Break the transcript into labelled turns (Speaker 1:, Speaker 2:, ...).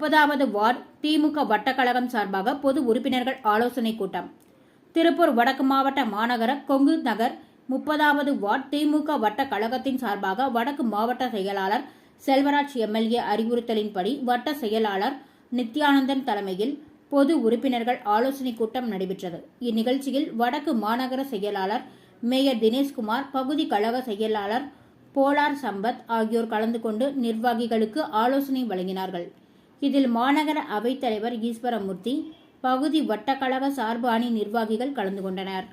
Speaker 1: முப்பதாவது வார்டு திமுக வட்டக்கழகம் சார்பாக பொது உறுப்பினர்கள் ஆலோசனை கூட்டம். திருப்பூர் வடக்கு மாவட்ட மாநகர கொங்கு நகர் முப்பதாவது வார்டு திமுக வட்ட கழகத்தின் சார்பாக வடக்கு மாவட்ட செயலாளர் செல்வராஜ் எம்எல்ஏ அறிவுறுத்தலின்படி வட்ட செயலாளர் நித்யானந்தன் தலைமையில் பொது உறுப்பினர்கள் ஆலோசனை கூட்டம் நடைபெற்றது. இந்நிகழ்ச்சியில் வடக்கு மாநகர செயலாளர் மேயர் தினேஷ்குமார் பகுதி கழக செயலாளர் போலார் சம்பத் ஆகியோர் கலந்து கொண்டு நிர்வாகிகளுக்கு ஆலோசனை வழங்கினார்கள். இதில் மாநகர அவைத்தலைவர் ஈஸ்வரமூர்த்தி பகுதி வட்டக்கழக சார்பு அணி நிர்வாகிகள் கலந்து கொண்டனர்.